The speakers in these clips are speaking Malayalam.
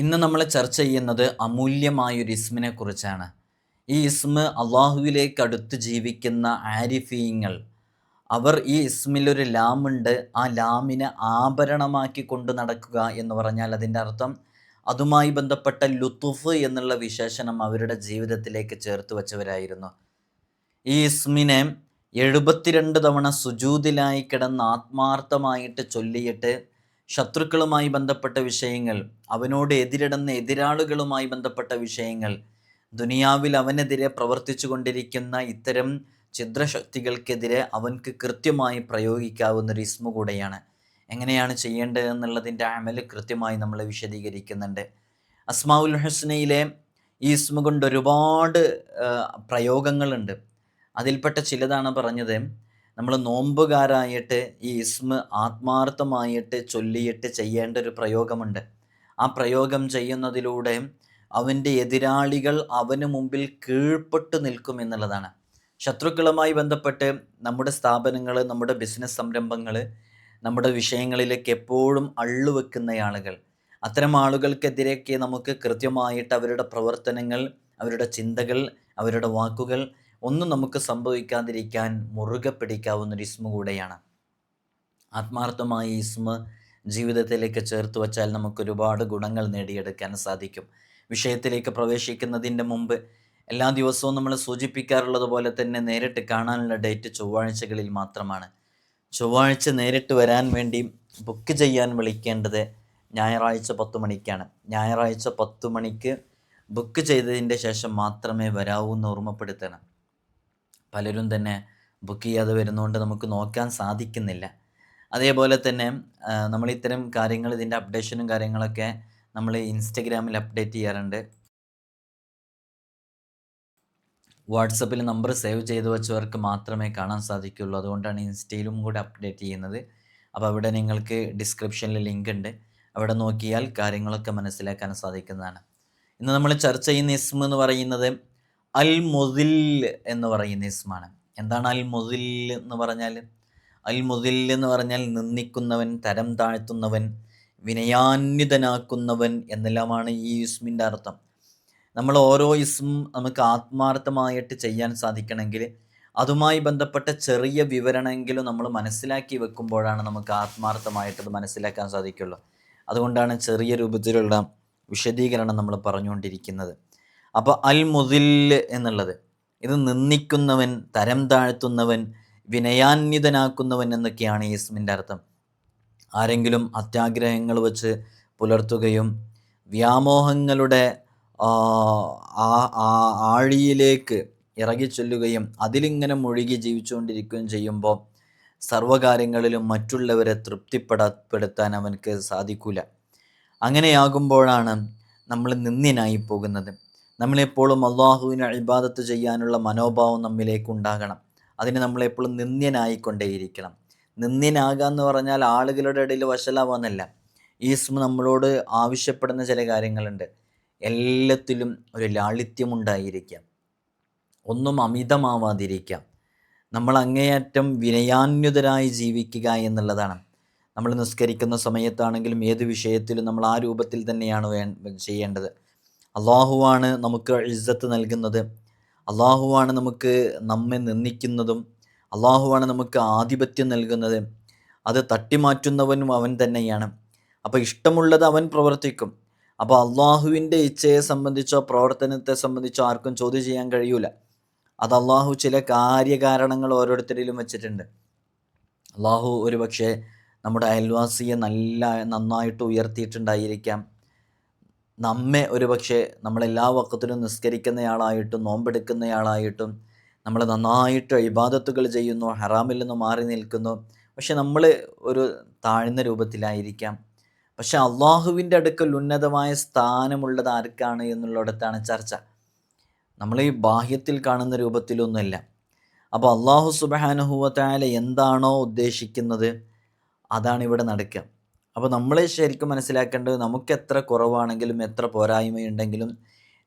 ഇന്ന് നമ്മൾ ചർച്ച ചെയ്യുന്നത് അമൂല്യമായൊരു ഇസ്മിനെ കുറിച്ചാണ്. ഈ ഇസ്മ് അള്ളാഹുവിലേക്ക് അടുത്ത് ജീവിക്കുന്ന ആരിഫീങ്ങൾ അവർ ഈ ഇസ്മിലൊരു ലാമുണ്ട്. ആ ലാമിനെ ആഭരണമാക്കി കൊണ്ട് നടക്കുക എന്ന് പറഞ്ഞാൽ അതിന്റെ അർത്ഥം അതുമായി ബന്ധപ്പെട്ട ലുത്തുഫ് എന്നുള്ള വിശേഷണം അവരുടെ ജീവിതത്തിലേക്ക് ചേർത്ത് വച്ചവരായിരുന്നു. ഈ ഇസ്മിനെ എഴുപത്തിരണ്ട് തവണ സുജൂതിലായി കിടന്ന് ആത്മാർത്ഥമായിട്ട് ചൊല്ലിയിട്ട് ശത്രുക്കളുമായി ബന്ധപ്പെട്ട വിഷയങ്ങൾ അവനോട് എതിരിടുന്ന എതിരാളുകളുമായി ബന്ധപ്പെട്ട വിഷയങ്ങൾ ദുനിയാവിൽ അവനെതിരെ പ്രവർത്തിച്ചു കൊണ്ടിരിക്കുന്ന ഇത്തരം ഛിദ്രശക്തികൾക്കെതിരെ അവൻക്ക് കൃത്യമായി പ്രയോഗിക്കാവുന്ന ഒരു ഇസ്മു കൂടെയാണ്. എങ്ങനെയാണ് ചെയ്യേണ്ടത് എന്നുള്ളതിന്റെ അമൽ കൃത്യമായി നമ്മൾ വിശദീകരിക്കുന്നുണ്ട്. അസ്മാവുൽ ഹസ്നയിലെ ഈ ഇസ്മു കൊണ്ട് ഒരുപാട് പ്രയോഗങ്ങളുണ്ട്. അതിൽപ്പെട്ട ചിലതാണ് പറഞ്ഞത് നമ്മൾ നോമ്പുകാരായിട്ട് ഈ ഇസ്മ ആത്മാർത്ഥമായിട്ട് ചൊല്ലിയിട്ട് ചെയ്യേണ്ട ഒരു പ്രയോഗമുണ്ട്. ആ പ്രയോഗം ചെയ്യുന്നതിലൂടെ അവന്റെ എതിരാളികൾ അവന് മുമ്പിൽ കീഴ്പ്പെട്ട് നിൽക്കും എന്നുള്ളതാണ്. ശത്രുക്കളുമായി ബന്ധപ്പെട്ട് നമ്മുടെ സ്ഥാപനങ്ങൾ നമ്മുടെ ബിസിനസ് സംരംഭങ്ങൾ നമ്മുടെ വിഷയങ്ങളിലേക്ക് എപ്പോഴും അള്ളുവെക്കുന്ന ആളുകൾ. അത്തരം ആളുകൾക്കെതിരെയൊക്കെ നമുക്ക് കൃത്യമായിട്ട് അവരുടെ പ്രവർത്തനങ്ങൾ അവരുടെ ചിന്തകൾ അവരുടെ വാക്കുകൾ ഒന്നും നമുക്ക് സംഭവിക്കാതിരിക്കാൻ മുറുകെ പിടിക്കാവുന്ന ഒരു ഇസ്മ കൂടെയാണ്. ആത്മാർത്ഥമായി ഇസ്മ ജീവിതത്തിലേക്ക് ചേർത്ത് വച്ചാൽ നമുക്ക് ഒരുപാട് ഗുണങ്ങൾ നേടിയെടുക്കാൻ സാധിക്കും. വിഷയത്തിലേക്ക് പ്രവേശിക്കുന്നതിന്റെ മുമ്പ് എല്ലാ ദിവസവും നമ്മൾ സൂചിപ്പിക്കാറുള്ളത് പോലെ തന്നെ നേരിട്ട് കാണാനുള്ള ഡേറ്റ് ചൊവ്വാഴ്ചകളിൽ മാത്രമാണ്. ചൊവ്വാഴ്ച നേരിട്ട് വരാൻ വേണ്ടി ബുക്ക് ചെയ്യാൻ വിളിക്കേണ്ടത് ഞായറാഴ്ച പത്ത് മണിക്കാണ്. ഞായറാഴ്ച പത്ത് മണിക്ക് ബുക്ക് ചെയ്തതിന്റെ ശേഷം മാത്രമേ വരാവൂ എന്ന് ഓർമ്മപ്പെടുത്തണം. പലരും തന്നെ ബുക്ക് ചെയ്യാതെ വരുന്നതുകൊണ്ട് നമുക്ക് നോക്കാൻ സാധിക്കുന്നില്ല. അതേപോലെ തന്നെ നമ്മൾ ഇത്തരം കാര്യങ്ങൾ ഇതിന്റെ അപ്ഡേഷനും കാര്യങ്ങളൊക്കെ നമ്മൾ ഇൻസ്റ്റഗ്രാമിൽ അപ്ഡേറ്റ് ചെയ്യാറുണ്ട്. വാട്സപ്പിൽ നമ്പർ സേവ് ചെയ്ത് വെച്ചവർക്ക് മാത്രമേ കാണാൻ സാധിക്കുകയുള്ളൂ അതുകൊണ്ടാണ് ഇൻസ്റ്റയിലും കൂടെ അപ്ഡേറ്റ് ചെയ്യുന്നത്. അപ്പോൾ അവിടെ നിങ്ങൾക്ക് ഡിസ്ക്രിപ്ഷനിൽ ലിങ്ക് ഉണ്ട്. അവിടെ നോക്കിയാൽ കാര്യങ്ങളൊക്കെ മനസ്സിലാക്കാൻ സാധിക്കുന്നതാണ്. ഇന്ന് നമ്മൾ ചർച്ച ചെയ്യുന്ന ഇസ്മ എന്ന് പറയുന്നത് അൽ മുതിൽ എന്ന് പറയുന്ന ഇസ്മാണ്. എന്താണ് അൽ മുതിൽ എന്ന് പറഞ്ഞാൽ? അൽ മുതിൽ എന്ന് പറഞ്ഞാൽ നിന്ദിക്കുന്നവൻ തരം താഴ്ത്തുന്നവൻ വിനയാന്വിതനാക്കുന്നവൻ എന്നെല്ലാമാണ് ഈ ഇസ്മിന്റെ അർത്ഥം. നമ്മൾ ഓരോ ഇസ്മും നമുക്ക് ആത്മാർത്ഥമായിട്ട് ചെയ്യാൻ സാധിക്കണമെങ്കിൽ അതുമായി ബന്ധപ്പെട്ട ചെറിയ വിവരണമെങ്കിലും നമ്മൾ മനസ്സിലാക്കി വെക്കുമ്പോഴാണ് നമുക്ക് ആത്മാർത്ഥമായിട്ടത് മനസ്സിലാക്കാൻ സാധിക്കുള്ളൂ. അതുകൊണ്ടാണ് ചെറിയ രൂപത്തിലുള്ള വിശദീകരണം നമ്മൾ പറഞ്ഞുകൊണ്ടിരിക്കുന്നത്. അപ്പോൾ അൽ മുതിൽ എന്നുള്ളത്. ഇത് നിന്ദിക്കുന്നവൻ തരം താഴ്ത്തുന്നവൻ വിനയാന്വിതനാക്കുന്നവൻ എന്നൊക്കെയാണ് ഈ അർത്ഥം. ആരെങ്കിലും അത്യാഗ്രഹങ്ങൾ വച്ച് പുലർത്തുകയും വ്യാമോഹങ്ങളുടെ ആ- ആഴിയിലേക്ക് ഇറങ്ങിച്ചൊല്ലുകയും അതിലിങ്ങനെ മുഴുകി ജീവിച്ചുകൊണ്ടിരിക്കുകയും ചെയ്യുമ്പോൾ സർവകാര്യങ്ങളിലും മറ്റുള്ളവരെ തൃപ്തിപ്പെടപ്പെടുത്താൻ അവനക്ക് സാധിക്കില്ല അങ്ങനെയാകുമ്പോഴാണ് നമ്മൾ നിന്ദിനായി പോകുന്നത്. നമ്മളെപ്പോഴും അള്ളാഹുവിനെ അഴിബാദത്ത് ചെയ്യാനുള്ള മനോഭാവം നമ്മിലേക്ക് ഉണ്ടാകണം. അതിന് നമ്മളെപ്പോഴും നിന്ദ്യനായിക്കൊണ്ടേയിരിക്കണം. നിന്ദ്യനാകുക എന്ന് പറഞ്ഞാൽ ആളുകളുടെ ഇടയിൽ വശലാവാന്നല്ല ഈ ഇസ്മ നമ്മളോട് ആവശ്യപ്പെടുന്ന ചില കാര്യങ്ങളുണ്ട്. എല്ലാത്തിലും ഒരു ലാളിത്യമുണ്ടായിരിക്കാം. ഒന്നും അമിതമാവാതിരിക്കാം. നമ്മൾ അങ്ങേയറ്റം വിനയാന്യുതരായി ജീവിക്കുക എന്നുള്ളതാണ്. നമ്മൾ നിസ്കരിക്കുന്ന സമയത്താണെങ്കിലും ഏത് വിഷയത്തിലും നമ്മൾ ആ രൂപത്തിൽ തന്നെയാണ് വേ ചെയ്യേണ്ടത്. അള്ളാഹുവാണ് നമുക്ക് ഇസ്സത്ത് നൽകുന്നത്. അള്ളാഹുവാണ് നമുക്ക് നമ്മെ നിന്ദിക്കുന്നതും അള്ളാഹുവാണ് നമുക്ക് ആധിപത്യം നൽകുന്നത്. അത് തട്ടിമാറ്റുന്നവനും അവൻ തന്നെയാണ്. അപ്പോൾ ഇഷ്ടമുള്ളത് അവൻ പ്രവർത്തിക്കും. അപ്പോൾ അള്ളാഹുവിന്റെ ഇച്ഛയെ സംബന്ധിച്ചോ പ്രവർത്തനത്തെ സംബന്ധിച്ചോ ആർക്കും ചോദ്യം ചെയ്യാൻ കഴിയൂല. അത് അള്ളാഹു ചില കാര്യകാരണങ്ങൾ ഓരോരുത്തരിലും വെച്ചിട്ടുണ്ട്. അള്ളാഹു ഒരു പക്ഷേ നമ്മുടെ അയൽവാസിയെ നല്ല നന്നായിട്ട് ഉയർത്തിയിട്ടുണ്ടായിരിക്കാം. നമ്മെ ഒരു പക്ഷേ നമ്മളെല്ലാ വക്കത്തിലും നിസ്കരിക്കുന്നയാളായിട്ടും നോമ്പെടുക്കുന്നയാളായിട്ടും നമ്മൾ നന്നായിട്ട് ഇബാദത്തുകൾ ചെയ്യുന്നു ഹറാമിൽ നിന്ന് മാറി നിൽക്കുന്നു. പക്ഷെ നമ്മൾ ഒരു താഴ്ന്ന രൂപത്തിലായിരിക്കാം. പക്ഷെ അള്ളാഹുവിന്റെ അടുക്കൽ ഉന്നതമായ സ്ഥാനമുള്ളത് ആർക്കാണ് എന്നുള്ളിടത്താണ് ചർച്ച. നമ്മൾ ഈ ബാഹ്യത്തിൽ കാണുന്ന രൂപത്തിലൊന്നുമല്ല. അപ്പോൾ അള്ളാഹു സുബാനുഹുവത്തായ എന്താണോ ഉദ്ദേശിക്കുന്നത് അതാണ് ഇവിടെ നടക്കുക. അപ്പോൾ നമ്മളെ ശരിക്കും മനസ്സിലാക്കേണ്ടത് നമുക്ക് എത്ര കുറവാണെങ്കിലും എത്ര പോരായ്മയുണ്ടെങ്കിലും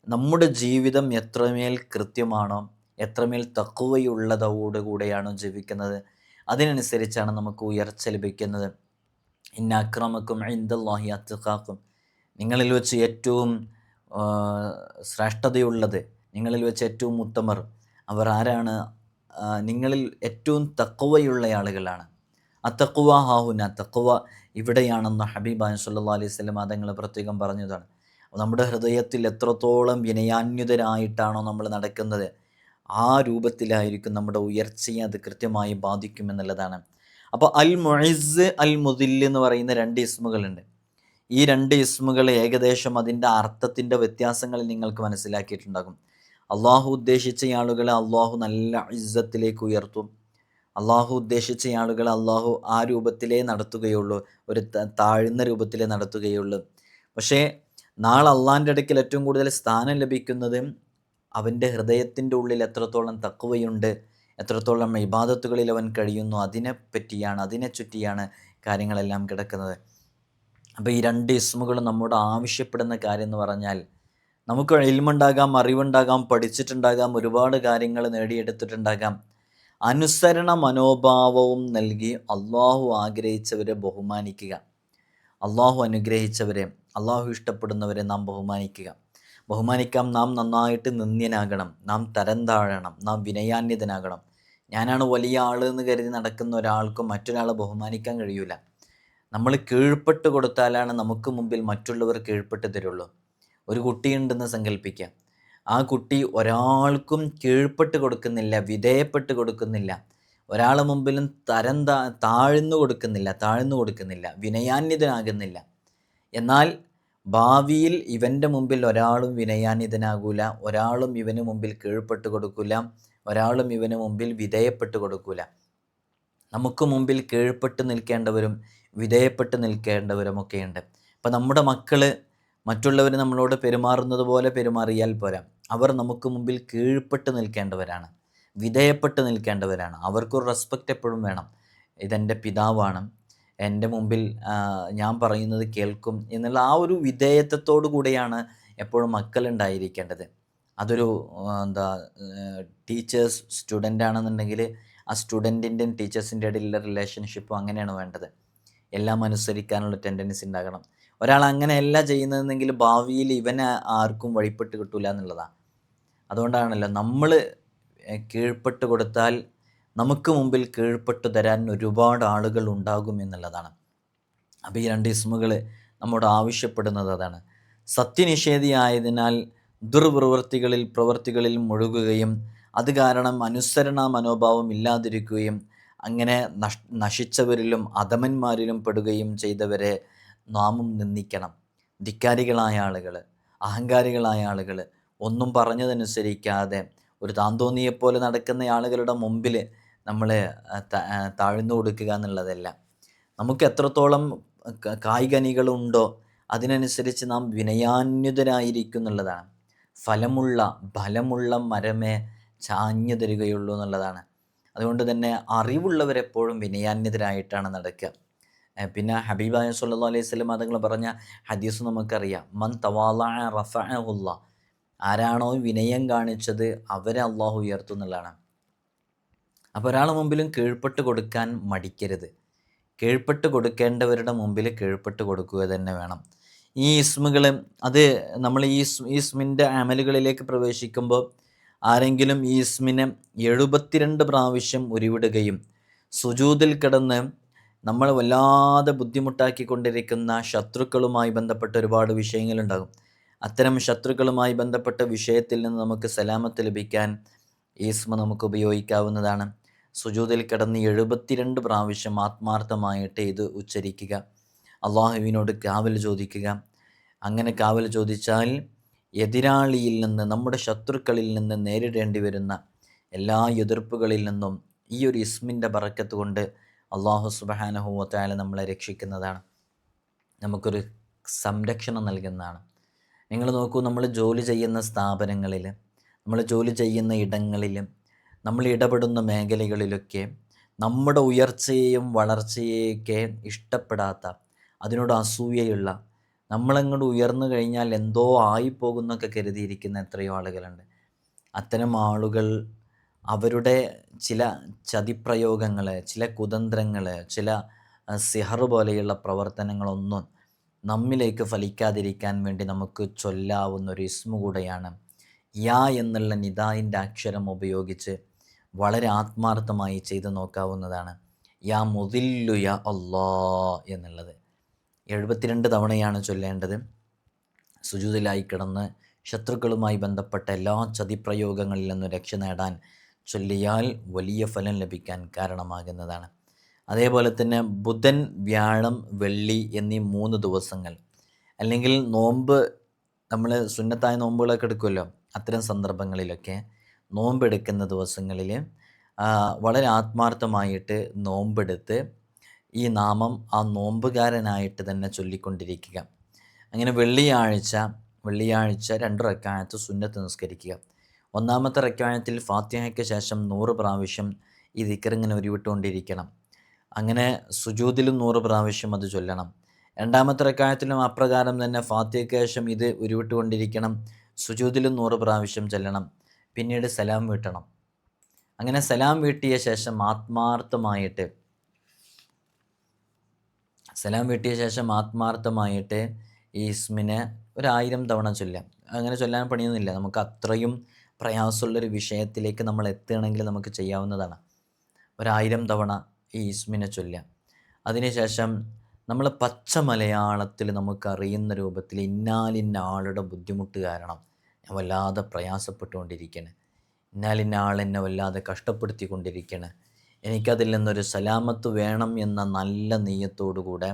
നമ്മുടെ ജീവിതം എത്രമേൽ കൃത്യമാണോ എത്രമേൽ തക്കുവയുള്ളതോടുകൂടെയാണോ ജീവിക്കുന്നത്. അതിനനുസരിച്ചാണ് നമുക്ക് ഉയർച്ച ലഭിക്കുന്നത്. ഇന്ന അക്രമക്കും ഇന്ദല്ലാഹി അത്തുക്കാക്കും നിങ്ങളിൽ വെച്ച് ഏറ്റവും ശ്രേഷ്ഠതയുള്ളത് നിങ്ങളിൽ വെച്ച് ഏറ്റവും ഉത്തമർ. അവർ ആരാണ്? നിങ്ങളിൽ ഏറ്റവും തക്കവയുള്ള ആളുകളാണ്. ആ തക്കുവ ഹാഹുന തക്കുവ ഇവിടെയാണെന്ന് ഹബീബ് സല്ലാ അലൈഹി സ്വലം അതങ്ങൾ പ്രത്യേകം പറഞ്ഞതാണ്. നമ്മുടെ ഹൃദയത്തിൽ എത്രത്തോളം വിനയാന്യുതരായിട്ടാണോ നമ്മൾ നടക്കുന്നത് ആ രൂപത്തിലായിരിക്കും നമ്മുടെ ഉയർച്ചയെ അത് കൃത്യമായി ബാധിക്കുമെന്നുള്ളതാണ് അപ്പോൾ അൽ മൊയ്സ് അൽ മുതിൽ എന്ന് പറയുന്ന രണ്ട് ഇസ്മുകളുണ്ട്. ഈ രണ്ട് ഇസ്മുകൾ ഏകദേശം അതിന്റെ അർത്ഥത്തിന്റെ വ്യത്യാസങ്ങൾ നിങ്ങൾക്ക് മനസ്സിലാക്കിയിട്ടുണ്ടാകും. അള്ളാഹു ഉദ്ദേശിച്ച ആളുകളെ അള്ളാഹു നല്ല ഇസ്സത്തിലേക്ക് ഉയർത്തും. അള്ളാഹു ഉദ്ദേശിച്ച ആളുകൾ അള്ളാഹു ആ രൂപത്തിലേ നടത്തുകയുള്ളൂ ഒരു താഴ്ന്ന രൂപത്തിലേ നടത്തുകയുള്ളൂ. പക്ഷേ നാളെ അള്ളാഹിന്റെ അടുക്കൽ ഏറ്റവും കൂടുതൽ സ്ഥാനം ലഭിക്കുന്നത് അവന്റെ ഹൃദയത്തിന്റെ ഉള്ളിൽ എത്രത്തോളം തക്കുവയുണ്ട് എത്രത്തോളം ഇബാദത്തുകളിൽ അവൻ കഴിയുന്നു അതിനെ പറ്റിയാണ് അതിനെ ചുറ്റിയാണ് കാര്യങ്ങളെല്ലാം കിടക്കുന്നത്. അപ്പോൾ ഈ രണ്ട് ഇസ്മുകളും നമ്മോട് ആവശ്യപ്പെടുന്ന കാര്യം എന്ന് പറഞ്ഞാൽ നമുക്ക് ഇൽമുണ്ടാകാം അറിവുണ്ടാകാം പഠിച്ചിട്ടുണ്ടാകാം ഒരുപാട് കാര്യങ്ങൾ നേടിയെടുത്തിട്ടുണ്ടാകാം. അനുസരണ മനോഭാവവും നൽകി അള്ളാഹു ആഗ്രഹിച്ചവരെ ബഹുമാനിക്കുക. അള്ളാഹു അനുഗ്രഹിച്ചവരെ അള്ളാഹു ഇഷ്ടപ്പെടുന്നവരെ നാം ബഹുമാനിക്കുക. ബഹുമാനിക്കാം നാം നന്നായിട്ട് നിന്ദ്യനാകണം നാം തരം താഴണം നാം വിനയാന്യതനാകണം. ഞാനാണ് വലിയ ആൾ എന്ന് കരുതി നടക്കുന്ന ഒരാൾക്കും മറ്റൊരാളെ ബഹുമാനിക്കാൻ കഴിയൂല. നമ്മൾ കീഴ്പ്പെട്ട് കൊടുത്താലാണ് നമുക്ക് മുമ്പിൽ മറ്റുള്ളവർ കീഴ്പ്പെട്ട് തരുള്ളൂ. ഒരു കുട്ടിയുണ്ടെന്ന് സങ്കല്പിക്കുക ആ കുട്ടി ഒരാൾക്കും കീഴ്പ്പെട്ട് കൊടുക്കുന്നില്ല വിധേയപ്പെട്ട് കൊടുക്കുന്നില്ല. ഒരാളെ മുമ്പിലും തരം താ താഴ്ന്നു കൊടുക്കുന്നില്ല താഴ്ന്നു കൊടുക്കുന്നില്ല വിനയാന്വിതനാകുന്നില്ല. എന്നാൽ ഭാവിയിൽ ഇവന്റെ മുമ്പിൽ ഒരാളും വിനയാന്വിതനാകൂല ഒരാളും ഇവന് മുമ്പിൽ കീഴ്പ്പെട്ട് കൊടുക്കില്ല ഒരാളും ഇവന് മുമ്പിൽ വിധേയപ്പെട്ട് കൊടുക്കൂല. നമുക്ക് മുമ്പിൽ കീഴ്പ്പെട്ട് നിൽക്കേണ്ടവരും വിധേയപ്പെട്ട് നിൽക്കേണ്ടവരുമൊക്കെയുണ്ട്. അപ്പം നമ്മുടെ മക്കൾ മറ്റുള്ളവർ നമ്മളോട് പെരുമാറുന്നത് പോലെ പെരുമാറിയാൽ പോരാ. അവർ നമുക്ക് മുമ്പിൽ കീഴ്പ്പെട്ട് നിൽക്കേണ്ടവരാണ്. വിധേയപ്പെട്ട് നിൽക്കേണ്ടവരാണ്. അവർക്കൊരു റെസ്പെക്റ്റ് എപ്പോഴും വേണം. ഇതെന്റെ പിതാവാണ്. എന്റെ മുമ്പിൽ ഞാൻ പറയുന്നത് കേൾക്കും എന്നുള്ള ആ ഒരു വിധേയത്വത്തോടു കൂടെയാണ് എപ്പോഴും മക്കളുണ്ടായിരിക്കേണ്ടത്. അതൊരു എന്താ ടീച്ചേഴ്സ് സ്റ്റുഡന്റ് ആണെന്നുണ്ടെങ്കിൽ ആ സ്റ്റുഡന്റിന്റെയും ടീച്ചേഴ്സിന്റെ ഇടയിലുള്ള റിലേഷൻഷിപ്പും അങ്ങനെയാണ് വേണ്ടത്. എല്ലാം അനുസരിക്കാനുള്ള ടെൻഡൻസി ഉണ്ടാകണം. ഒരാൾ അങ്ങനെയല്ല ചെയ്യുന്നതെങ്കിൽ ഭാവിയിൽ ഇവനെ ആർക്കും വഴിപ്പെട്ട് കിട്ടൂല എന്നുള്ളതാണ്. അതുകൊണ്ടാണല്ലോ നമ്മൾ കീഴ്പ്പെട്ട് കൊടുത്താൽ നമുക്ക് മുമ്പിൽ കീഴ്പ്പെട്ട് തരാൻ ഒരുപാട് ആളുകൾ ഉണ്ടാകും എന്നുള്ളതാണ്. അപ്പോൾ ഈ രണ്ട് ഇസ്മുകൾ നമ്മോട് ആവശ്യപ്പെടുന്നത് അതാണ്. സത്യനിഷേധിയായതിനാൽ ദുർപ്രവൃത്തികളിൽ പ്രവൃത്തികളിൽ മുഴുകുകയും അത് കാരണം അനുസരണ മനോഭാവം ഇല്ലാതിരിക്കുകയും അങ്ങനെ നശിച്ചവരിലും അധമന്മാരിലും പെടുകയും ചെയ്തവരെ നാമും നിന്ദിക്കണം. ധിക്കാരികളായ ആളുകൾ അഹങ്കാരികളായ ആളുകൾ ഒന്നും പറഞ്ഞതനുസരിക്കാതെ ഒരു താന്തോന്നിയെപ്പോലെ നടക്കുന്ന ആളുകളുടെ മുമ്പിൽ നമ്മൾ താഴ്ന്നു കൊടുക്കുക എന്നുള്ളതല്ല. നമുക്ക് എത്രത്തോളം കായികനികളുണ്ടോ അതിനനുസരിച്ച് നാം വിനയാന്യുതരായിരിക്കും എന്നുള്ളതാണ്. ഫലമുള്ള ഫലമുള്ള മരമേ ചാഞ്ഞു തരികയുള്ളൂ എന്നുള്ളതാണ്. അതുകൊണ്ട് തന്നെ അറിവുള്ളവരെപ്പോഴും വിനയാന്യതരായിട്ടാണ് നടക്കുക. പിന്നെ ഹബീബായ സല്ലല്ലാഹു അലൈഹി സ്വലം അതുങ്ങൾ പറഞ്ഞ ഹദീസ് നമുക്കറിയാം. മൻ തവാല ആരാണോ വിനയം കാണിച്ചത് അവരെ അള്ളാഹു ഉയർത്തും എന്നുള്ളതാണ്. അപ്പോൾ ഒരാളെ മുമ്പിലും കീഴ്പ്പെട്ട് കൊടുക്കാൻ മടിക്കരുത്. കീഴ്പ്പെട്ട് കൊടുക്കേണ്ടവരുടെ മുമ്പിൽ കീഴ്പ്പെട്ട് കൊടുക്കുക തന്നെ വേണം. ഈ ഇസ്മുകൾ അത് നമ്മൾ ഈ ഇസ്മിന്റെ അമലുകളിലേക്ക് പ്രവേശിക്കുമ്പോൾ ആരെങ്കിലും ഈ ഇസ്മിനെ എഴുപത്തിരണ്ട് പ്രാവശ്യം ഉരുവിടുകയും സുജൂതിൽ കിടന്ന് നമ്മൾ വല്ലാതെ ബുദ്ധിമുട്ടാക്കിക്കൊണ്ടിരിക്കുന്ന ശത്രുക്കളുമായി ബന്ധപ്പെട്ട ഒരുപാട് വിഷയങ്ങളുണ്ടാകും. അത്തരം ശത്രുക്കളുമായി ബന്ധപ്പെട്ട വിഷയത്തിൽ നിന്ന് നമുക്ക് സലാമത്ത് ലഭിക്കാൻ ഈസ്മ നമുക്ക് ഉപയോഗിക്കാവുന്നതാണ്. സുജൂതിൽ കിടന്ന് എഴുപത്തിരണ്ട് പ്രാവശ്യം ആത്മാർത്ഥമായിട്ട് ഇത് ഉച്ചരിക്കുക. അള്ളാഹുവിനോട് കാവൽ ചോദിക്കുക. അങ്ങനെ കാവൽ ചോദിച്ചാൽ എതിരാളിയിൽ നിന്ന് നമ്മുടെ ശത്രുക്കളിൽ നിന്ന് നേരിടേണ്ടി വരുന്ന എല്ലാ എതിർപ്പുകളിൽ നിന്നും ഈ ഒരു ഇസ്മിന്റെ പറക്കത്ത് കൊണ്ട് അള്ളാഹു സുബഹാനഹുവത്തായാലും നമ്മളെ രക്ഷിക്കുന്നതാണ്. നമുക്കൊരു സംരക്ഷണം നൽകുന്നതാണ്. നിങ്ങൾ നോക്കൂ നമ്മൾ ജോലി ചെയ്യുന്ന സ്ഥാപനങ്ങളിൽ നമ്മൾ ജോലി ചെയ്യുന്ന ഇടങ്ങളിൽ നമ്മൾ ഇടപെടുന്ന മേഖലകളിലൊക്കെ നമ്മുടെ ഉയർച്ചയെയും വളർച്ചയെയൊക്കെ ഇഷ്ടപ്പെടാത്ത അതിനോട് അസൂയയുള്ള നമ്മളങ്ങോട്ട് ഉയർന്നു കഴിഞ്ഞാൽ എന്തോ ആയിപ്പോകുന്നൊക്കെ കരുതിയിരിക്കുന്ന എത്രയോ ആളുകളുണ്ട്. അത്തരം ആളുകൾ അവരുടെ ചില ചതിപ്രയോഗങ്ങൾ ചില കുതന്ത്രങ്ങൾ ചില സിഹർ പോലെയുള്ള പ്രവർത്തനങ്ങളൊന്നും നമ്മിലേക്ക് ഫലിക്കാതിരിക്കാൻ വേണ്ടി നമുക്ക് ചൊല്ലാവുന്ന ഒരു ഇസ്മു കൂടെയാണ് യാ എന്നുള്ള നിദായിന്റെ അക്ഷരം ഉപയോഗിച്ച് വളരെ ആത്മാർത്ഥമായി ചെയ്തു നോക്കാവുന്നതാണ്. യാ മുതില്ലു യാ അല്ലാ എന്നുള്ളത്. എഴുപത്തിരണ്ട് തവണയാണ് ചൊല്ലേണ്ടത്. സുജൂതിലായി കിടന്ന് ശത്രുക്കളുമായി ബന്ധപ്പെട്ട എല്ലാ ചതിപ്രയോഗങ്ങളിൽ നിന്നും രക്ഷ നേടാൻ ചൊല്ലിയാൽ വലിയ ഫലം ലഭിക്കാൻ കാരണമാകുന്നതാണ്. അതേപോലെ തന്നെ ബുധൻ വ്യാഴം വെള്ളി എന്നീ മൂന്ന് ദിവസങ്ങൾ. അല്ലെങ്കിൽ നോമ്പ് നമ്മൾ സുന്നത്തായ നോമ്പുകളൊക്കെ എടുക്കുമല്ലോ അത്തരം സന്ദർഭങ്ങളിലൊക്കെ നോമ്പെടുക്കുന്ന ദിവസങ്ങളിൽ വളരെ ആത്മാർത്ഥമായിട്ട് നോമ്പെടുത്ത് ഈ നാമം ആ നോമ്പുകാരനായിട്ട് തന്നെ ചൊല്ലിക്കൊണ്ടിരിക്കുക. അങ്ങനെ വെള്ളിയാഴ്ച വെള്ളിയാഴ്ച രണ്ടു റക്കാലത്ത് സുന്നത്ത് നിസ്കരിക്കുക. ഒന്നാമത്തെ റക്കായത്തിൽ ഫാത്തിഹയ്ക്ക് ശേഷം നൂറ് പ്രാവശ്യം ഈ ദിക്കറിങ്ങനെ ഉരുവിട്ടുകൊണ്ടിരിക്കണം. അങ്ങനെ സുജൂതിലും നൂറ് പ്രാവശ്യം അത് ചൊല്ലണം. രണ്ടാമത്തെ റക്കായത്തിലും അപ്രകാരം തന്നെ ഫാത്തിഹയ്ക്ക് ശേഷം ഇത് ഉരുവിട്ടുകൊണ്ടിരിക്കണം. സുജൂതിലും നൂറ് പ്രാവശ്യം ചൊല്ലണം. പിന്നീട് സലാം വീട്ടണം. അങ്ങനെ സലാം വീട്ടിയ ശേഷം ആത്മാർത്ഥമായിട്ട് സലാം വീട്ടിയ ശേഷം ആത്മാർത്ഥമായിട്ട് ഈ ഇസ്മിനെ ഒരായിരം തവണ ചൊല്ലാം. അങ്ങനെ ചൊല്ലാൻ പണിയൊന്നുമില്ല. നമുക്ക് അത്രയും പ്രയാസമുള്ളൊരു വിഷയത്തിലേക്ക് നമ്മൾ എത്തുകയാണെങ്കിൽ നമുക്ക് ചെയ്യാവുന്നതാണ്. ഒരായിരം തവണ ഈ ഇസ്മിനെ ചൊല്ലുക. അതിനുശേഷം നമ്മൾ പച്ച മലയാളത്തിൽ നമുക്ക് അറിയുന്ന രൂപത്തിൽ ഇന്നാലിന്ന ആളുടെ ബുദ്ധിമുട്ട് കാരണം ഞാൻ വല്ലാതെ പ്രയാസപ്പെട്ടുകൊണ്ടിരിക്കണേ ഇന്നാലിന്ന ആൾ എന്നെ വല്ലാതെ കഷ്ടപ്പെടുത്തിക്കൊണ്ടിരിക്കണേ എനിക്കതിൽ നിന്നൊരു സലാമത്ത് വേണം എന്ന നല്ല നെയ്യത്തോടുകൂടെ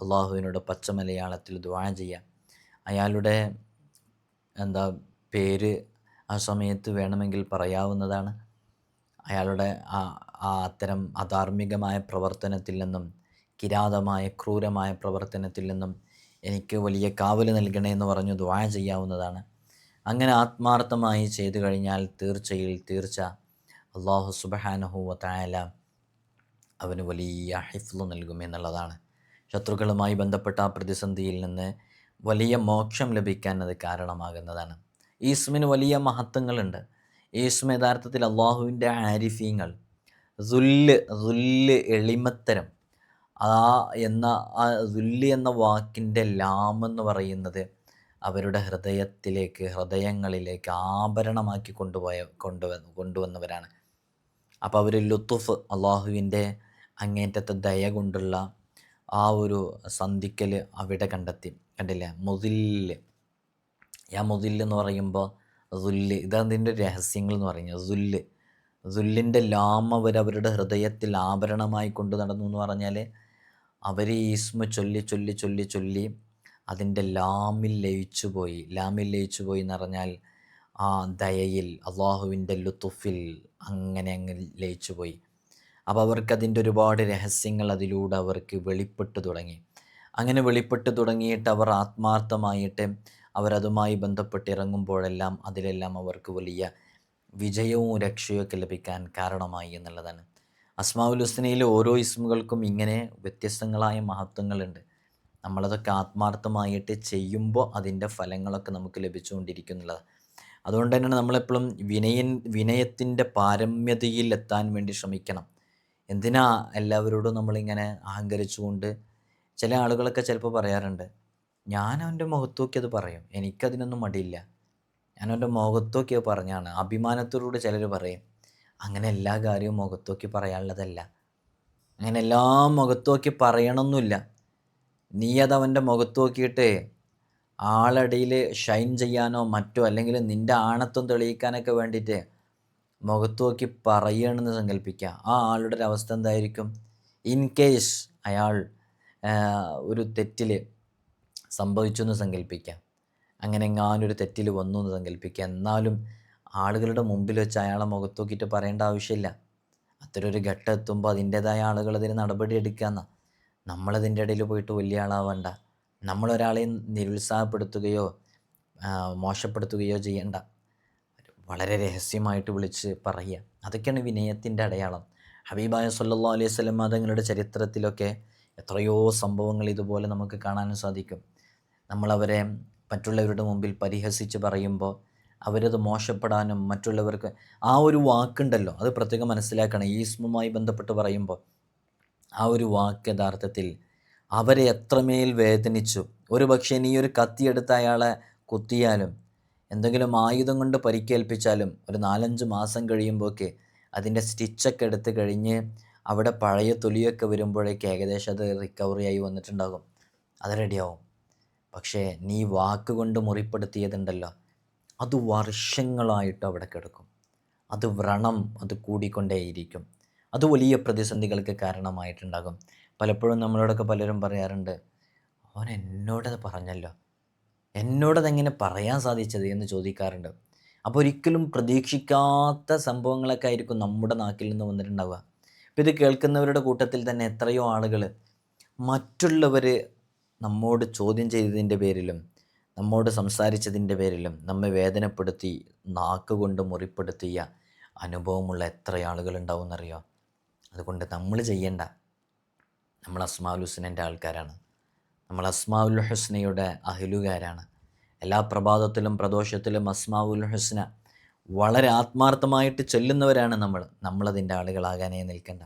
അള്ളാഹുവിനോട് പച്ച മലയാളത്തിൽ ദ്വാ ചെയ്യാം അയാളുടെ എന്താ പേര് ആ സമയത്ത് വേണമെങ്കിൽ പറയാവുന്നതാണ്. അയാളുടെ ആ ആ അത്തരം അധാർമികമായ പ്രവർത്തനത്തിൽ നിന്നും കിരാതമായ ക്രൂരമായ പ്രവർത്തനത്തിൽ നിന്നും എനിക്ക് വലിയ കാവൽ നൽകണേ എന്ന് പറഞ്ഞു ദ്വാ ചെയ്യാവുന്നതാണ്. അങ്ങനെ ആത്മാർത്ഥമായി ചെയ്തു കഴിഞ്ഞാൽ തീർച്ചയിൽ തീർച്ച. അള്ളാഹു സുബഹാനഹു തായാല അവന് വലിയ ഹിഫ്ലു നൽകും എന്നുള്ളതാണ്. ശത്രുക്കളുമായി ബന്ധപ്പെട്ട ആ പ്രതിസന്ധിയിൽ നിന്ന് വലിയ മോക്ഷം ലഭിക്കാൻ അത് കാരണമാകുന്നതാണ്. ഈസ്മിന് വലിയ മഹത്വങ്ങളുണ്ട്. ഈസ്മ യഥാർത്ഥത്തിൽ അള്ളാഹുവിന്റെ ആരിഫീങ്ങൾ. ദുല്ല് ദുല്ല് എളിമത്തരം. ആ എന്ന ആ ദുല്ല് എന്ന വാക്കിന്റെ ലാം എന്ന് പറയുന്നത് അവരുടെ ഹൃദയത്തിലേക്ക് ഹൃദയങ്ങളിലേക്ക് ആഭരണമാക്കി കൊണ്ടുപോയ കൊണ്ടുവ കൊണ്ടുവന്നവരാണ്. അപ്പോൾ അവർ ലുത്തുഫ് അള്ളാഹുവിന്റെ അങ്ങേറ്റത്തെ ദയ കൊണ്ടുള്ള ആ ഒരു സന്ധിക്കൽ അവിടെ കണ്ടെത്തി. കണ്ടില്ലേ? മുതിൽ യാ മുതില്ലെന്ന് പറയുമ്പോൾ ദുല്ല് ഇതതിന്റെ രഹസ്യങ്ങൾ എന്ന് പറയുന്നത്. ദുല്ല് ദുല്ലിന്റെ ലാമ അവർ അവരുടെ ഹൃദയത്തിൽ ആഭരണമായി കൊണ്ട് നടന്നു എന്ന് പറഞ്ഞാൽ അവർ ഈസ്മ ചൊല്ലി ചൊല്ലി ചൊല്ലി ചൊല്ലി അതിന്റെ ലാമിൽ ലയിച്ചു പോയി. ലാമിൽ ലയിച്ചു പോയി എന്ന് പറഞ്ഞാൽ ആ ദയയിൽ അള്ളാഹുവിന്റെ ലുത്തുഫിൽ അങ്ങനെ അങ്ങ് ലയിച്ചു പോയി. അപ്പോൾ അവർക്കതിന്റെ ഒരുപാട് രഹസ്യങ്ങൾ അതിലൂടെ അവർക്ക് വെളിപ്പെട്ടു തുടങ്ങി. അങ്ങനെ വെളിപ്പെട്ടു തുടങ്ങിയിട്ട് അവർ ആത്മാർത്ഥമായിട്ട് അവരതുമായി ബന്ധപ്പെട്ടിറങ്ങുമ്പോഴെല്ലാം അതിലെല്ലാം അവർക്ക് വലിയ വിജയവും രക്ഷയൊക്കെ ലഭിക്കാൻ കാരണമായി എന്നുള്ളതാണ്. അസ്മാവുൽ ഹുസ്നയിലെ ഓരോ ഇസ്മുകൾക്കും ഇങ്ങനെ വ്യത്യസ്തങ്ങളായ മഹത്വങ്ങളുണ്ട്. നമ്മളതൊക്കെ ആത്മാർത്ഥമായിട്ട് ചെയ്യുമ്പോൾ അതിന്റെ ഫലങ്ങളൊക്കെ നമുക്ക് ലഭിച്ചുകൊണ്ടിരിക്കുന്നുള്ളത് അതുകൊണ്ട് തന്നെയാണ് നമ്മളെപ്പോഴും വിനയൻ വിനയത്തിന്റെ പാരമ്യതയിൽ എത്താൻ വേണ്ടി ശ്രമിക്കണം. എന്തിനാ എല്ലാവരോടും നമ്മളിങ്ങനെ അഹങ്കരിച്ചുകൊണ്ട് ചില ആളുകളൊക്കെ ചിലപ്പോൾ പറയാറുണ്ട് ഞാൻ അവന്റെ മുഖത്തോക്കി അത് പറയും. എനിക്കതിനൊന്നും മടിയില്ല. ഞാൻ അവന്റെ മുഖത്ത് അത് പറഞ്ഞാണ്. അഭിമാനത്തോടുകൂടി ചിലർ പറയും അങ്ങനെ എല്ലാ കാര്യവും മുഖത്തോക്കി പറയാനുള്ളതല്ല. അങ്ങനെ എല്ലാം മുഖത്തോക്കി പറയണമെന്നില്ല നീ അത് അവന്റെ മുഖത്ത് നോക്കിയിട്ട് ആളടിയിൽ ഷൈൻ ചെയ്യാനോ മറ്റോ അല്ലെങ്കിൽ നിന്റെ ആണത്വം തെളിയിക്കാനൊക്കെ വേണ്ടിയിട്ട് മുഖത്തോക്കി പറയുകയാണെന്ന് സങ്കല്പിക്കുക ആ ആളുടെ ഒരു അവസ്ഥ എന്തായിരിക്കും? ഇൻ കേസ് അയാൾ ഒരു തെറ്റിൽ സംഭവിച്ചു എന്ന് സങ്കല്പിക്കാം അങ്ങനെ എങ്ങാനൊരു തെറ്റിൽ വന്നു എന്ന് സങ്കല്പിക്കുക എന്നാലും ആളുകളുടെ മുമ്പിൽ വെച്ച് അയാളെ മുഖത്ത് നോക്കിയിട്ട് പറയേണ്ട ആവശ്യമില്ല. അത്തരം ഒരു ഘട്ടം എത്തുമ്പോൾ അതിന്റേതായ ആളുകൾ അതിന് നടപടി എടുക്കാമെന്ന നമ്മളതിന്റെ ഇടയിൽ പോയിട്ട് വലിയ ആളാവണ്ട. നമ്മളൊരാളെ നിരുത്സാഹപ്പെടുത്തുകയോ മോശപ്പെടുത്തുകയോ ചെയ്യണ്ട. വളരെ രഹസ്യമായിട്ട് വിളിച്ച് പറയുക. അതൊക്കെയാണ് വിനയത്തിന്റെ അടയാളം. ഹബീബായ സല്ലാ അലൈഹി സ്വലം തങ്ങളുടെ ചരിത്രത്തിലൊക്കെ എത്രയോ സംഭവങ്ങൾ ഇതുപോലെ നമുക്ക് കാണാനും സാധിക്കും. നമ്മളവരെ മറ്റുള്ളവരുടെ മുമ്പിൽ പരിഹസിച്ച് പറയുമ്പോൾ അവരത് മോശപ്പെടാനും മറ്റുള്ളവർക്ക് ആ ഒരു വാക്കുണ്ടല്ലോ അത് പ്രത്യേകം മനസ്സിലാക്കണം. ഈസ്മുമായി ബന്ധപ്പെട്ട് പറയുമ്പോൾ ആ ഒരു വാക്ക് യഥാർത്ഥത്തിൽ അവരെ എത്രമേൽ വേദനിച്ചു. ഒരു പക്ഷേ നീ ഒരു കത്തിയെടുത്ത് അയാളെ കുത്തിയാലും എന്തെങ്കിലും ആയുധം കൊണ്ട് പരിക്കേൽപ്പിച്ചാലും ഒരു നാലഞ്ച് മാസം കഴിയുമ്പോഴൊക്കെ അതിന്റെ സ്റ്റിച്ചൊക്കെ എടുത്ത് കഴിഞ്ഞ് അവിടെ പഴയ തൊലിയൊക്കെ വരുമ്പോഴേക്ക് ഏകദേശം അത് റിക്കവറി ആയി വന്നിട്ടുണ്ടാകും. അത് റെഡിയാവും പക്ഷേ നീ വാക്കുകൊണ്ട് മുറിപ്പെടുത്തിയതുണ്ടല്ലോ. അത് വർഷങ്ങളായിട്ട് അവിടെ കിടക്കും. അത് വ്രണം അത് കൂടിക്കൊണ്ടേയിരിക്കും. അത് വലിയ പ്രതിസന്ധികൾക്ക് കാരണമായിട്ടുണ്ടാകും. പലപ്പോഴും നമ്മളോടൊക്കെ പലരും പറയാറുണ്ട് അവൻ എന്നോടത് പറഞ്ഞല്ലോ. എന്നോടതെങ്ങനെ പറയാൻ സാധിച്ചത്? എന്ന് ചോദിക്കാറുണ്ട്. അപ്പോൾ ഒരിക്കലും പ്രതീക്ഷിക്കാത്ത സംഭവങ്ങളൊക്കെ ആയിരിക്കും നമ്മുടെ നാക്കിൽ നിന്ന് വന്നിട്ടുണ്ടാവുക. അപ്പോൾ ഇത് കേൾക്കുന്നവരുടെ കൂട്ടത്തിൽ തന്നെ എത്രയോ ആളുകൾ മറ്റുള്ളവർ നമ്മോട് ചോദ്യം ചെയ്തതിന്റെ പേരിലും നമ്മോട് സംസാരിച്ചതിന്റെ പേരിലും നമ്മെ വേദനപ്പെടുത്തി നാക്കുകൊണ്ട് മുറിപ്പെടുത്തിയ അനുഭവമുള്ള എത്ര ആളുകളുണ്ടാവും എന്നറിയോ അതുകൊണ്ട് നമ്മൾ ചെയ്യേണ്ട നമ്മൾ അസ്മാഉൽ ഹുസ്നന്റെ ആൾക്കാരാണ്. നമ്മൾ അസ്മാഉൽ ഹുസ്നയുടെ അഹിലുകാരാണ്. എല്ലാ പ്രഭാതത്തിലും പ്രദോഷത്തിലും അസ്മാഉൽ ഹുസ്ന വളരെ ആത്മാർത്ഥമായിട്ട് ചൊല്ലുന്നവരാണ് നമ്മൾ. നമ്മളതിന്റെ ആളുകളാകാനേ നിൽക്കേണ്ട.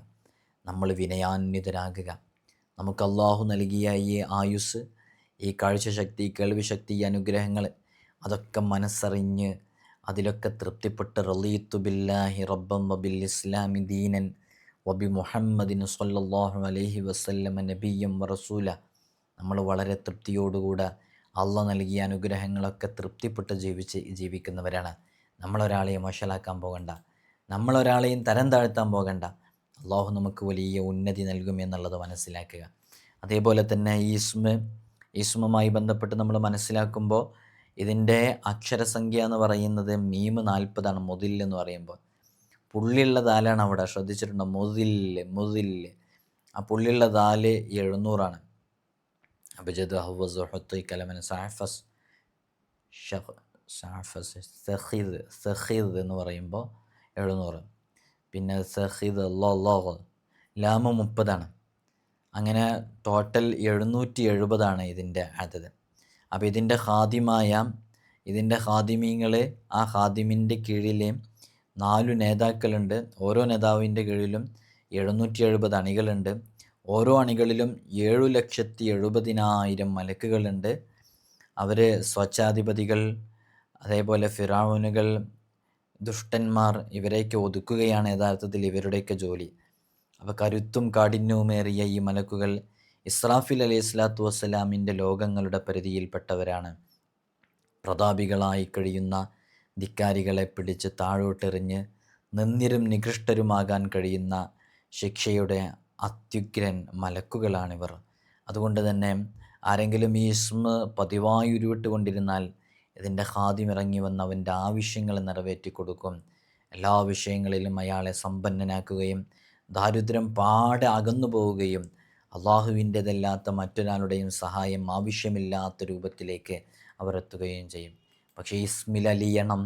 നമ്മൾ വിനയാന്വിതരാകുക. നമുക്ക് അള്ളാഹു നൽകിയ ഈ ആയുസ് ഈ കാഴ്ചശക്തി കേൾവിശക്തി ഈ അനുഗ്രഹങ്ങൾ അതൊക്കെ മനസ്സറിഞ്ഞ് അതിലൊക്കെ തൃപ്തിപ്പെട്ട് റലീത്തു ബില്ലാഹി റബ്ബം വബിൽ ഇസ്ലാമി ദീനൻ വബി മുഹമ്മദിൻ സല്ലല്ലാഹു അലഹി വസ്ല്ലമ നബിയം റസൂല. നമ്മൾ വളരെ തൃപ്തിയോടുകൂടെ അള്ള നൽകിയ അനുഗ്രഹങ്ങളൊക്കെ തൃപ്തിപ്പെട്ട് ജീവിച്ച് ജീവിക്കുന്നവരാണ്. നമ്മളൊരാളെയും വഷളാക്കാൻ പോകണ്ട. നമ്മളൊരാളെയും തരം താഴ്ത്താൻ പോകണ്ട. അള്ളാഹു നമുക്ക് വലിയ ഉന്നതി നൽകും എന്നുള്ളത് മനസ്സിലാക്കുക. അതേപോലെ തന്നെ ഈസ്മ ഈസ്മുമായി ബന്ധപ്പെട്ട് നമ്മൾ മനസ്സിലാക്കുമ്പോൾ ഇതിന്റെ അക്ഷരസംഖ്യ എന്ന് പറയുന്നത് മീമ് നാൽപ്പതാണ് മുതിൽ എന്ന് പറയുമ്പോൾ. പുള്ളിയുള്ള ദാലാണ് അവിടെ ശ്രദ്ധിച്ചിട്ടുണ്ടോ? മുതിൽ മുതിൽ ആ പുള്ളിയുള്ള ദാൽ എഴുന്നൂറാണ്. അബിജദ് ഹവസ് കലമൻ എന്ന് പറയുമ്പോൾ എഴുന്നൂറ്. പിന്നെ സഹിദ് ലോഹ് ലാമ മുപ്പതാണ്. അങ്ങനെ ടോട്ടൽ എഴുന്നൂറ്റി എഴുപതാണ് ഇതിന്റെ അതത്. അപ്പോൾ ഇതിന്റെ ഹാദിമായ ഇതിന്റെ ഹാദിമീങ്ങൾ ആ ഹാദിമിന്റെ കീഴിലെ നാലു നേതാക്കളുണ്ട്. ഓരോ നേതാവിന്റെ കീഴിലും എഴുന്നൂറ്റി എഴുപത് അണികളുണ്ട്. ഓരോ അണികളിലും ഏഴു ലക്ഷത്തി എഴുപതിനായിരം മലക്കുകളുണ്ട്. അവർ സ്വച്ഛാധിപതികൾ അതേപോലെ ഫിറാവുനുകൾ ദുഷ്ടന്മാർ ഇവരെയൊക്കെ ഒതുക്കുകയാണ് യഥാർത്ഥത്തിൽ ഇവരുടെയൊക്കെ ജോലി. അപ്പോൾ കരുത്തും കാഠിന്യവുമേറിയ ഈ മലക്കുകൾ ഇസ്രാഫിൽ അലൈഹി സ്വലാത്തു വസ്സലാമിന്റെ ലോകങ്ങളുടെ പരിധിയിൽപ്പെട്ടവരാണ്. പ്രതാപികളായി കഴിയുന്ന ധിക്കാരികളെ പിടിച്ച് താഴോട്ടെറിഞ്ഞ് നിന്ദിരും നികൃഷ്ടരുമാകാൻ കഴിയുന്ന ശിക്ഷയുടെ അത്യുഗ്രൻ മലക്കുകളാണിവർ. അതുകൊണ്ട് തന്നെ ആരെങ്കിലും ഈ ഇസ്മ പതിവായി ഉരുവിട്ടുകൊണ്ടിരുന്നാൽ ഇതിന്റെ ഹാദ്യം ഇറങ്ങി വന്ന് അവന്റെ ആവശ്യങ്ങൾ നിറവേറ്റി കൊടുക്കും. എല്ലാ വിഷയങ്ങളിലും അയാളെ സമ്പന്നനാക്കുകയും ദാരിദ്ര്യം പാടെ അകന്നു പോവുകയും അള്ളാഹുവിന്റെതല്ലാത്ത മറ്റൊരാളുടെയും സഹായം ആവശ്യമില്ലാത്ത രൂപത്തിലേക്ക് അവർ എത്തുകയും ചെയ്യും. പക്ഷേ ഇസ്മിൽ അലിയണം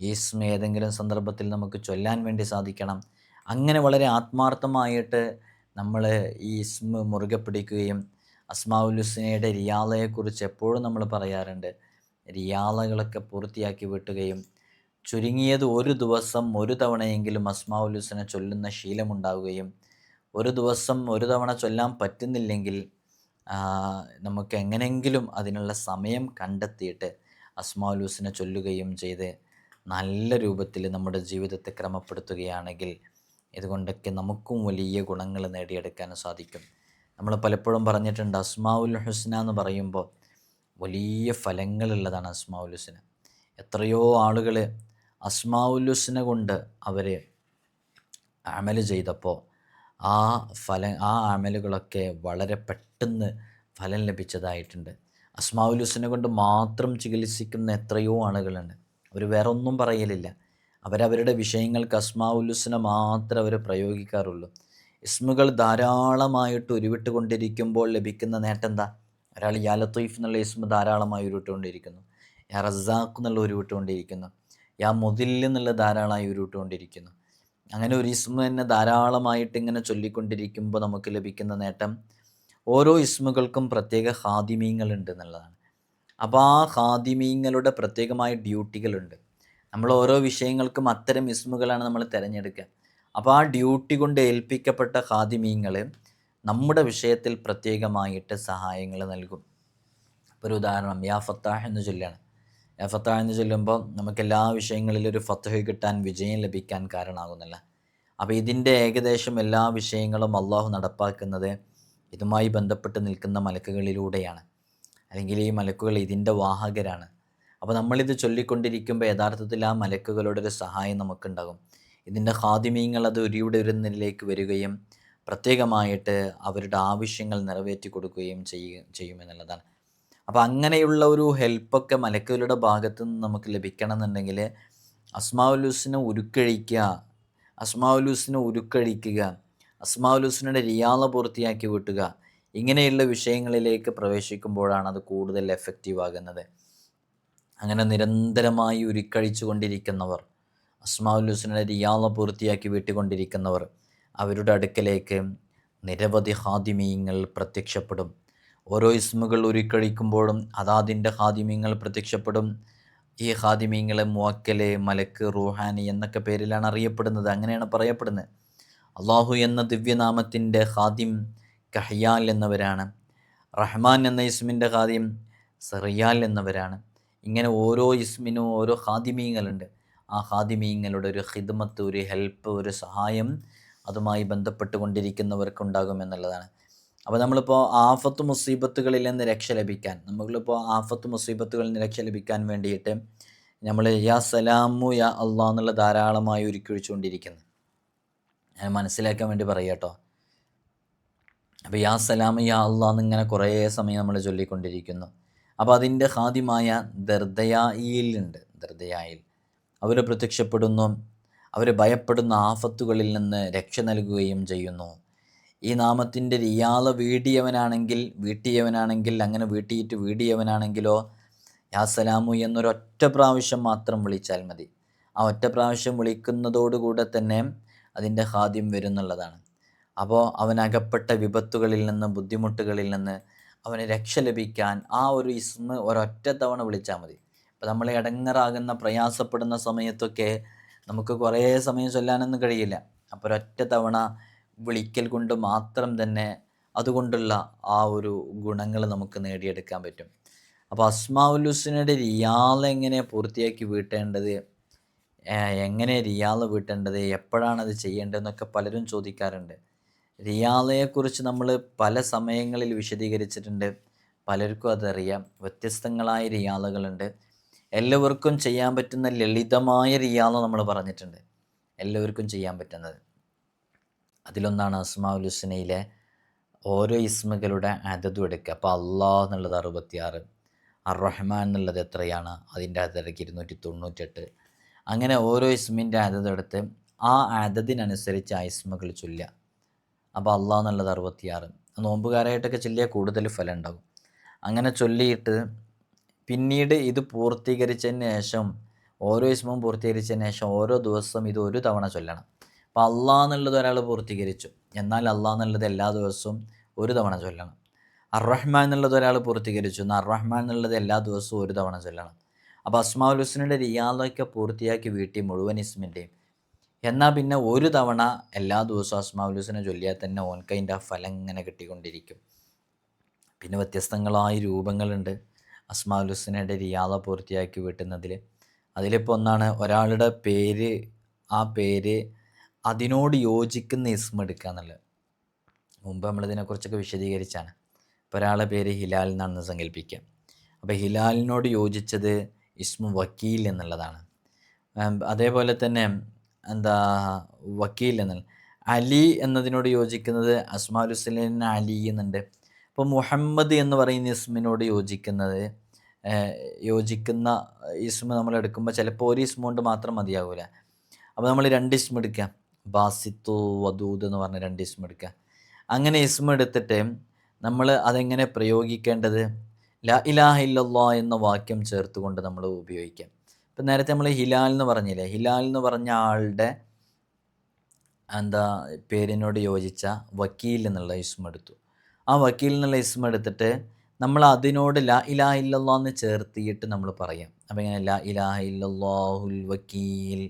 ഈസ്മ ഏതെങ്കിലും സന്ദർഭത്തിൽ നമുക്ക് ചൊല്ലാൻ വേണ്ടി സാധിക്കണം. അങ്ങനെ വളരെ ആത്മാർത്ഥമായിട്ട് നമ്മൾ ഈ ഇസ്മ മുറുകെ പിടിക്കുകയും അസ്മാവുലുസ്നയുടെ റിയാലയെക്കുറിച്ച് എപ്പോഴും നമ്മൾ പറയാറുണ്ട്. റിയാളകളൊക്കെ പൂർത്തിയാക്കി വിട്ടുകയും ചുരുങ്ങിയത് ഒരു ദിവസം ഒരു തവണയെങ്കിലും അസ്മാവുലുസ്നെ ചൊല്ലുന്ന ശീലമുണ്ടാവുകയും ഒരു ദിവസം ഒരു തവണ ചൊല്ലാൻ പറ്റുന്നില്ലെങ്കിൽ നമുക്ക് എങ്ങനെയെങ്കിലും അതിനുള്ള സമയം കണ്ടെത്തിയിട്ട് അസ്മാവുലുസിനെ ചൊല്ലുകയും ചെയ്ത് നല്ല രൂപത്തിൽ നമ്മുടെ ജീവിതത്തെ ക്രമപ്പെടുത്തുകയാണെങ്കിൽ ഇതുകൊണ്ടൊക്കെ നമുക്കും വലിയ ഗുണങ്ങൾ നേടിയെടുക്കാൻ സാധിക്കും. നമ്മൾ പലപ്പോഴും പറഞ്ഞിട്ടുണ്ട് അസ്മാവുൽ ഹുസ്ന എന്ന് പറയുമ്പോൾ വലിയ ഫലങ്ങളുള്ളതാണ് അസ്മാവുൽ ഹുസ്ന എത്രയോ ആളുകൾ അസ്മാവുൽ ഹുസ്ന കൊണ്ട് അവർ അമൽ ചെയ്തപ്പോൾ ആ ഫല ആ അമലുകളൊക്കെ വളരെ പെട്ടെന്ന് ഫലം ലഭിച്ചതായിട്ടുണ്ട്. അസ്മാവുൽ ഹുസ്ന കൊണ്ട് മാത്രം ചികിത്സിക്കുന്ന എത്രയോ ആളുകളുണ്ട്. അവർ വേറെ ഒന്നും പറയലില്ല. അവരവരുടെ വിഷയങ്ങൾക്ക് അസ്മാവുൽ ഹുസ്ന മാത്രം അവർ പ്രയോഗിക്കാറുള്ളൂ. ഇസ്മുകൾ ധാരാളമായിട്ട് ഉരുവിട്ട് കൊണ്ടിരിക്കുമ്പോൾ ലഭിക്കുന്ന നേട്ടം എന്താ? ഒരാൾ യാ ലത്തീഫ് എന്നുള്ള ഇസ്മ ധാരാളമായി ഉരുട്ടുകൊണ്ടിരിക്കുന്നു. യാ റസാഖ് എന്നുള്ള ഉരുവിട്ടുകൊണ്ടിരിക്കുന്നു യാ മുതിൽ എന്നുള്ള ധാരാളമായി ഉരുട്ടുകൊണ്ടിരിക്കുന്നു. അങ്ങനെ ഒരു ഇസ്മ തന്നെ ധാരാളമായിട്ട് ഇങ്ങനെ ചൊല്ലിക്കൊണ്ടിരിക്കുമ്പോൾ നമുക്ക് ലഭിക്കുന്ന നേട്ടം ഓരോ ഇസ്മുകൾക്കും പ്രത്യേക ഹാദിമീങ്ങളുണ്ട് എന്നുള്ളതാണ്. അപ്പോൾ ആ ഹാദിമീങ്ങളുടെ പ്രത്യേകമായ ഡ്യൂട്ടികളുണ്ട്. നമ്മൾ ഓരോ വിഷയങ്ങൾക്കും അത്തരം ഇസ്മുകളാണ് നമ്മൾ തിരഞ്ഞെടുക്കുക. അപ്പോൾ ആ ഡ്യൂട്ടി കൊണ്ട് ഏൽപ്പിക്കപ്പെട്ട ഹാദിമീങ്ങൾ നമ്മുടെ വിഷയത്തിൽ പ്രത്യേകമായിട്ട് സഹായങ്ങൾ നൽകും. ഇപ്പോൾ ഒരു ഉദാഹരണം യാ ഫത്താഹ് എന്ന് ചൊല്ലാണ്. യാ ഫത്താഹ് എന്ന് ചൊല്ലുമ്പോൾ നമുക്ക് എല്ലാ വിഷയങ്ങളിലും ഒരു ഫത്തഹ് കിട്ടാൻ വിജയം ലഭിക്കാൻ കാരണമാകുന്നില്ല. അപ്പോൾ ഇതിന്റെ ഏകദേശം എല്ലാ വിഷയങ്ങളും അള്ളാഹു നടപ്പാക്കുന്നത് ഇതുമായി ബന്ധപ്പെട്ട് നിൽക്കുന്ന മലക്കുകളിലൂടെയാണ്. അല്ലെങ്കിൽ ഈ മലക്കുകൾ ഇതിന്റെ വാഹകരാണ്. അപ്പോൾ നമ്മളിത് ചൊല്ലിക്കൊണ്ടിരിക്കുമ്പോൾ യഥാർത്ഥത്തിൽ ആ മലക്കുകളുടെ ഒരു സഹായം നമുക്കുണ്ടാകും. ഇതിന്റെ ഹാദിമീങ്ങൾ അത് ഉരിയുടെ നിലയിലേക്ക് വരികയും പ്രത്യേകമായിട്ട് അവരുടെ ആവശ്യങ്ങൾ നിറവേറ്റി കൊടുക്കുകയും ചെയ്യുമെന്നുള്ളതാണ്. അപ്പോൾ അങ്ങനെയുള്ള ഒരു ഹെൽപ്പൊക്കെ മലക്കുകളുടെ ഭാഗത്തു നിന്ന് നമുക്ക് ലഭിക്കണം എന്നുണ്ടെങ്കിൽ അസ്മാവുലൂസിനെ ഉരുക്കഴിക്കുക അസ്മാവുലൂസിനെ ഉരുക്കഴിക്കുക അസ്മാവുലൂസിനുടെ റിയാള പൂർത്തിയാക്കി വിട്ടുക ഇങ്ങനെയുള്ള വിഷയങ്ങളിലേക്ക് പ്രവേശിക്കുമ്പോഴാണ് അത് കൂടുതൽ എഫക്റ്റീവ് ആകുന്നത് അങ്ങനെ നിരന്തരമായി ഉരുക്കഴിച്ചു കൊണ്ടിരിക്കുന്നവർ അസ്മാവുലൂസിനുടെ റിയാള പൂർത്തിയാക്കി വീട്ടിക്കൊണ്ടിരിക്കുന്നവർ അവരുടെ അടുക്കലേക്ക് നിരവധി ഹാദിമീയങ്ങൾ പ്രത്യക്ഷപ്പെടും. ഓരോ ഇസ്മുകൾ ഉരുക്കഴിക്കുമ്പോഴും അതാതിന്റെ ഹാദിമീങ്ങൾ പ്രത്യക്ഷപ്പെടും. ഈ ഹാദിമീങ്ങളെ മുവക്കൽ മലക്ക് റൂഹാനി എന്നൊക്കെ പേരിലാണ് അറിയപ്പെടുന്നത്. അങ്ങനെയാണ് പറയപ്പെടുന്നത്. അള്ളാഹു എന്ന ദിവ്യനാമത്തിന്റെ ഹാദിം കഹ്യാൽ എന്നവരാണ്. റഹ്മാൻ എന്ന ഇസ്മിന്റെ ഹാദിം സറിയാൽ എന്നവരാണ്. ഇങ്ങനെ ഓരോ ഇസ്മിനും ഓരോ ഹാദിമീങ്ങളുണ്ട്. ആ ഹാദിമീങ്ങളുടെ ഒരു ഹിദ്മത്ത് ഒരു ഹെൽപ്പ് ഒരു സഹായം അതുമായി ബന്ധപ്പെട്ട് കൊണ്ടിരിക്കുന്നവർക്കുണ്ടാകും എന്നുള്ളതാണ്. അപ്പോൾ നമ്മളിപ്പോൾ ആഫത്ത് മുസീബത്തുകളിൽ നിന്ന് രക്ഷ ലഭിക്കാൻ നമ്മളിപ്പോൾ ആഫത്ത് മുസീബത്തുകളിൽ നിന്ന് രക്ഷ ലഭിക്കാൻ വേണ്ടിയിട്ട് നമ്മൾ യാ സലാമു യാ അള്ളാ എന്നുള്ള ധാരാളമായി ഒരുക്കിഴിച്ചുകൊണ്ടിരിക്കുന്നത് ഞാൻ മനസ്സിലാക്കാൻ വേണ്ടി പറയുക കേട്ടോ. അപ്പോൾ യാ സലാമു യാ അള്ളാ എന്നിങ്ങനെ കുറേ സമയം നമ്മൾ ചൊല്ലിക്കൊണ്ടിരിക്കുന്നു. അപ്പോൾ അതിന്റെ ഹാദ്യമായ ദർദയായിലുണ്ട് ദർദയായിൽ. അവർ പ്രത്യക്ഷപ്പെടുന്നു. അവർ ഭയപ്പെടുന്ന ആഫത്തുകളിൽ നിന്ന് രക്ഷ നൽകുകയും ചെയ്യുന്നു. ഈ നാമത്തിന്റെ റിയാല വീടിയവനാണെങ്കിൽ വീട്ടിയവനാണെങ്കിൽ അങ്ങനെ വീട്ടിയിട്ട് വീടിയവനാണെങ്കിലോ യാ സലാമു എന്നൊരൊറ്റ പ്രാവശ്യം മാത്രം വിളിച്ചാൽ മതി. ആ ഒറ്റ പ്രാവശ്യം വിളിക്കുന്നതോടുകൂടെ തന്നെ അതിന്റെ ഹാദ്യം വരുന്നുള്ളതാണ്. അപ്പോൾ അവനകപ്പെട്ട വിപത്തുകളിൽ നിന്ന് ബുദ്ധിമുട്ടുകളിൽ നിന്ന് അവന് രക്ഷ ലഭിക്കാൻ ആ ഒരു ഇസ്മ ഒരൊറ്റ തവണ വിളിച്ചാൽ മതി. ഇപ്പോൾ നമ്മൾ ഇടങ്ങറാകുന്ന പ്രയാസപ്പെടുന്ന സമയത്തൊക്കെ നമുക്ക് കുറേ സമയം ചൊല്ലാനൊന്നും കഴിയില്ല. അപ്പോൾ ഒരൊറ്റ തവണ വിളിക്കൽ കൊണ്ട് മാത്രം തന്നെ അതുകൊണ്ടുള്ള ആ ഒരു ഗുണങ്ങൾ നമുക്ക് നേടിയെടുക്കാൻ പറ്റും. അപ്പോൾ അസ്മാവുലുസിനുടെ റിയാൽ എങ്ങനെ പൂർത്തിയാക്കി വീട്ടേണ്ടത്? എങ്ങനെ റിയാൽ വീട്ടേണ്ടത്? എപ്പോഴാണ് അത് ചെയ്യേണ്ടതെന്നൊക്കെ പലരും ചോദിക്കാറുണ്ട്. റിയാലയെക്കുറിച്ച് നമ്മൾ പല സമയങ്ങളിൽ വിശദീകരിച്ചിട്ടുണ്ട്. പലർക്കും അതറിയാം. വ്യത്യസ്തങ്ങളായ റിയാലുകളുണ്ട് എല്ലാവർക്കും ചെയ്യാൻ പറ്റുന്ന ലളിതമായ റിയാന്ന് നമ്മൾ പറഞ്ഞിട്ടുണ്ട്. എല്ലാവർക്കും ചെയ്യാൻ പറ്റുന്നത്. അതിലൊന്നാണ് അസ്മാഉൽ ഹുസ്നയിലെ ഓരോ ഇസ്മകളുടെ അതതും എടുക്കുക. അപ്പോൾ അള്ളാഹ് എന്നുള്ളത് അറുപത്തിയാറ് അറഹ്മാൻ റഹ്മാൻ എന്നുള്ളത് എത്രയാണ്? അതിന്റെ അതരക്ക് ഇരുന്നൂറ്റി തൊണ്ണൂറ്റെട്ട് അങ്ങനെ ഓരോ ഇസ്മിന്റെ അതതെടുത്ത് ആ അതതിനനുസരിച്ച് ആ ഇസ്മകൾ ചൊല്ലുക. അപ്പോൾ അള്ളാഹ് എന്നുള്ളത് അറുപത്തിയാറ്. നോമ്പുകാരായിട്ടൊക്കെ ചൊല്ലിയാൽ കൂടുതൽ ഫലം ഉണ്ടാകും. അങ്ങനെ ചൊല്ലിയിട്ട് പിന്നീട് ഇത് പൂർത്തീകരിച്ചതിന് ശേഷം ഓരോ ഇസ്മും പൂർത്തീകരിച്ചതിന് ശേഷം ഓരോ ദിവസവും ഇത് ഒരു തവണ ചൊല്ലണം. അപ്പോൾ അള്ളാ എന്നുള്ളത് ഒരാൾ പൂർത്തീകരിച്ചു. എന്നാൽ അള്ളാ എന്നുള്ളത് എല്ലാ ദിവസവും ഒരു തവണ ചൊല്ലണം. അറഹ്മാൻ എന്നുള്ളത് ഒരാൾ പൂർത്തീകരിച്ചു. എന്നാൽ അറഹ്മാൻ എന്നുള്ളത് എല്ലാ ദിവസവും ഒരു തവണ ചൊല്ലണം. അപ്പോൾ അസ്മാഉൽ ഹുസ്നയുടെ റിയാദൊക്കെ പൂർത്തിയാക്കി വീട്ടി മുഴുവൻ ഇസ്മിന്റെയും എന്നാൽ പിന്നെ ഒരു തവണ എല്ലാ ദിവസവും അസ്മാഉൽ ഹുസ്നെ ചൊല്ലിയാൽ തന്നെ ഓൻകൈന്റെ ആ ഫലം ഇങ്ങനെ കിട്ടിക്കൊണ്ടിരിക്കും. പിന്നെ വ്യത്യസ്തങ്ങളായ രൂപങ്ങളുണ്ട്. അസ്മാഉൽ ഹുസ്നയുടെ റിയാദ പൂർത്തിയാക്കി വീട്ടുന്നതിൽ അതിലിപ്പോൾ ഒന്നാണ് ഒരാളുടെ പേര് ആ പേര് അതിനോട് യോജിക്കുന്ന ഇസ്മ എടുക്കുക എന്നുള്ളത്. മുമ്പ് നമ്മളിതിനെക്കുറിച്ചൊക്കെ വിശദീകരിച്ചാണ്. ഇപ്പോൾ ഒരാളുടെ പേര് ഹിലാൽ എന്നാണെന്ന് സങ്കല്പിക്കുക. അപ്പോൾ ഹിലാലിനോട് യോജിച്ചത് ഇസ്മു വക്കീൽ എന്നുള്ളതാണ്. അതേപോലെ തന്നെ എന്താ വക്കീൽ എന്നുള്ള അലി എന്നതിനോട് യോജിക്കുന്നത് അസ്മാഉൽ ഹുസ്ലിന് അലി എന്നുണ്ട്. ഇപ്പോൾ മുഹമ്മദ് എന്ന് പറയുന്ന ഇസ്മിനോട് യോജിക്കുന്നത് യോജിക്കുന്ന ഇസ്മ നമ്മൾ എടുക്കുമ്പോൾ ചിലപ്പോൾ ഒരു ഇസ്മ കൊണ്ട് മാത്രം മതിയാവില്ല അപ്പോൾ നമ്മൾ രണ്ട് ഇസ്മ എടുക്കാം ബാസിത്തു വദൂദ് എന്ന് പറഞ്ഞ രണ്ട് ഇസ്മ എടുക്കാം അങ്ങനെ ഇസ്മ എടുത്തിട്ട് നമ്മൾ അതെങ്ങനെ പ്രയോഗിക്കേണ്ടത്? ല ഇലാഹ ഇല്ലല്ലാ എന്ന വാക്യം ചേർത്തുകൊണ്ട് നമ്മൾ ഉപയോഗിക്കാം. ഇപ്പം നേരത്തെ നമ്മൾ ഹിലാൽ എന്ന് പറഞ്ഞില്ലേ? ഹിലാൽ എന്ന് പറഞ്ഞ ആളുടെ എന്താ പേരിനോട് യോജിച്ച വക്കീൽ എന്നുള്ള ഇസ്മ എടുത്തു. ആ വക്കീൽ എന്നുള്ള ഇസ്മ എടുത്തിട്ട് നമ്മൾ അതിനോട് ലാ ഇലാഹ ഇല്ലല്ലാ എന്ന് ചേർത്തിയിട്ട് നമ്മൾ പറയാം. അപ്പോൾ ഇങ്ങനെ ലാ ഇലാഹ ഇല്ലല്ലാഹുൽ വക്കീൽ.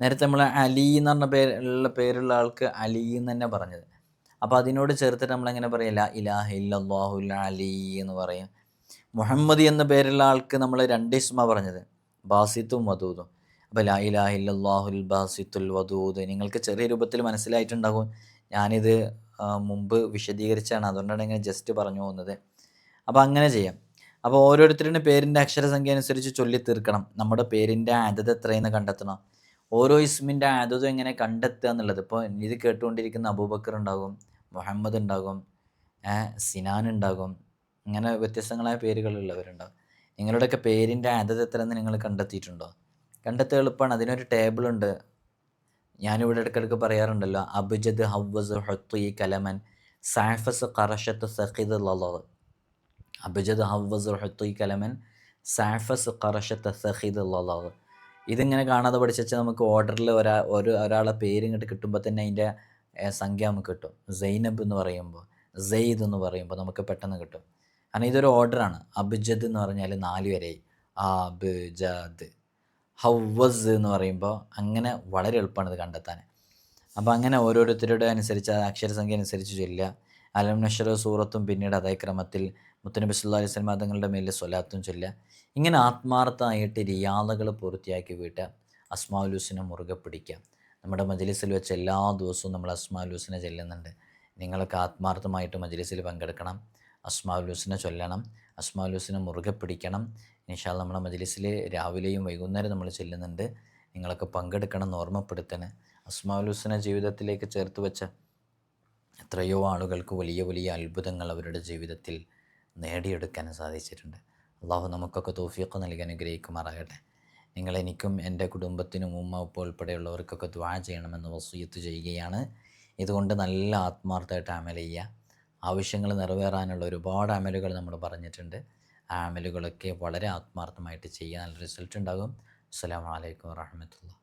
നേരത്തെ നമ്മൾ അലി എന്ന് പറഞ്ഞ പേര് ഉള്ള പേരുള്ള ആൾക്ക് അലി എന്ന് തന്നെ പറഞ്ഞത്. അപ്പോൾ അതിനോട് ചേർത്തിട്ട് നമ്മളെങ്ങനെ ലാ ഇലാഹ ഇല്ലല്ലാഹുൽ അലി എന്ന് പറയും. മുഹമ്മദ് എന്ന പേരുള്ള ആൾക്ക് നമ്മൾ രണ്ട് ഇസ്മ പറഞ്ഞത്. ബാസിത്തും വധൂതും അപ്പോൾ ലാ ഇലാഹ ഇല്ലാഹുൽ ബാസിത്തുൽ വധൂദ് നിങ്ങൾക്ക് ചെറിയ രൂപത്തിൽ മനസ്സിലായിട്ടുണ്ടാകും. ഞാനിത് മുമ്പ് വിശദീകരിച്ചാണ്. അതുകൊണ്ടാണ് ഇങ്ങനെ ജസ്റ്റ് പറഞ്ഞു പോകുന്നത്. അപ്പോൾ അങ്ങനെ ചെയ്യാം. അപ്പോൾ ഓരോരുത്തരുടെ പേരിന്റെ അക്ഷരസംഖ്യ അനുസരിച്ച് ചൊല്ലി തീർക്കണം. നമ്മുടെ പേരിന്റെ ആദത് എത്രയെന്ന് കണ്ടെത്തണം. ഓരോ ഇസ്മിന്റെ ആദ്യതും എങ്ങനെ കണ്ടെത്തുക എന്നുള്ളത്. ഇപ്പോൾ ഇത് കേട്ടുകൊണ്ടിരിക്കുന്ന അബൂബക്കർ ഉണ്ടാകും മുഹമ്മദ് ഉണ്ടാകും സിനാൻ ഉണ്ടാകും. ഇങ്ങനെ വ്യത്യസ്തങ്ങളായ പേരുകളുള്ളവരുണ്ടാകും നിങ്ങളുടെയൊക്കെ പേരിന്റെ ആദത് എത്രയെന്ന് നിങ്ങൾ കണ്ടെത്തിയിട്ടുണ്ടോ? കണ്ടെത്തുക എളുപ്പമാണ്. അതിനൊരു ടേബിളുണ്ട് ഞാനിവിടെ ഇടയ്ക്കിടയ്ക്ക് പറയാറുണ്ടല്ലോ അബുജദ് ഹവ്വസ് ഈ കലമൻ സാഫസ് കറഷത്ത് സഖിദ് ലളവ് അബുജദ് ഹവ്വസ് ഈ കലമൻ സാഫസ് കറഷത്ത് സഖിദ് ലളവ് ഇതിങ്ങനെ കാണാതെ പഠിച്ചാൽ നമുക്ക് ഓർഡറിൽ ഒരാ ഒരു ഒരാളെ പേര് ഇങ്ങോട്ട് കിട്ടുമ്പോൾ തന്നെ അതിന്റെ സംഖ്യ നമുക്ക് കിട്ടും. സൈനബ് എന്ന് പറയുമ്പോൾ സെയ്ദ് എന്ന് പറയുമ്പോൾ നമുക്ക് പെട്ടെന്ന് കിട്ടും. കാരണം ഇതൊരു ഓർഡറാണ്. അബുജദ് എന്ന് പറഞ്ഞാൽ നാല് വരെ അബുജദ്. ഹവ്വസ് എന്ന് പറയുമ്പോൾ അങ്ങനെ വളരെ എളുപ്പമാണ് ഇത് കണ്ടെത്താൻ. അപ്പോൾ അങ്ങനെ ഓരോരുത്തരുടെ അനുസരിച്ച് അക്ഷരസംഖ്യ അനുസരിച്ച് ചൊല്ലുക. അലം സൂറത്തും പിന്നീട് അതേ ക്രമത്തിൽ മുത്തനബി സുല്ലാ അലൈഹി സ്വലം തങ്ങളുടെ മേലിൽ സ്വലാത്തും ചൊല്ലുക. ഇങ്ങനെ ആത്മാർത്ഥമായിട്ട് റിയാദകൾ പൂർത്തിയാക്കി വീട്ടുക അസ്മാലുസിനെ മുറുകെ പിടിക്കാം നമ്മുടെ മജ്ലിസിൽ വെച്ച് എല്ലാ ദിവസവും നമ്മൾ അസ്മാലുസിനെ ചെല്ലുന്നുണ്ട്. നിങ്ങളൊക്കെ ആത്മാർത്ഥമായിട്ട് മജ്ലിസിൽ പങ്കെടുക്കണം. അസ്മാലുസിനെ ചൊല്ലണം. അസ്മാലുസിനെ മുറുകെ പിടിക്കണം. ഇനിഷാൽ നമ്മുടെ മജ്ലിസിൽ രാവിലെയും വൈകുന്നേരം നമ്മൾ ചെല്ലുന്നുണ്ട്. നിങ്ങളൊക്കെ പങ്കെടുക്കണം എന്ന് ഓർമ്മപ്പെടുത്തണേ. അസ്മാലൂസിനെ ജീവിതത്തിലേക്ക് ചേർത്ത് വെച്ച എത്രയോ ആളുകൾക്ക് വലിയ വലിയ അത്ഭുതങ്ങൾ അവരുടെ ജീവിതത്തിൽ നേടിയെടുക്കാൻ സാധിച്ചിട്ടുണ്ട്. അള്ളാഹു നമുക്കൊക്കെ തോഫിയൊക്കെ നൽകി അനുഗ്രഹിക്കുമാറാകട്ടെ. നിങ്ങൾ എനിക്കും എന്റെ കുടുംബത്തിനും ഉമ്മ ഉപ്പ ഉൾപ്പെടെയുള്ളവർക്കൊക്കെ ദ്വാ ചെയ്യണമെന്ന് വസൂയത്ത് ചെയ്യുകയാണ്. ഇതുകൊണ്ട് നല്ല ആത്മാർത്ഥമായിട്ട് അമൽ ചെയ്യുക. ആവശ്യങ്ങൾ നിറവേറാനുള്ള ഒരുപാട് അമലുകൾ നമ്മൾ പറഞ്ഞിട്ടുണ്ട്. ആ അമലുകളൊക്കെ വളരെ ആത്മാർത്ഥമായിട്ട് ചെയ്യുക നല്ല റിസൾട്ട് ഉണ്ടാകും. അസ്സാം വലൈക്കും വാഹമത്തുള്ള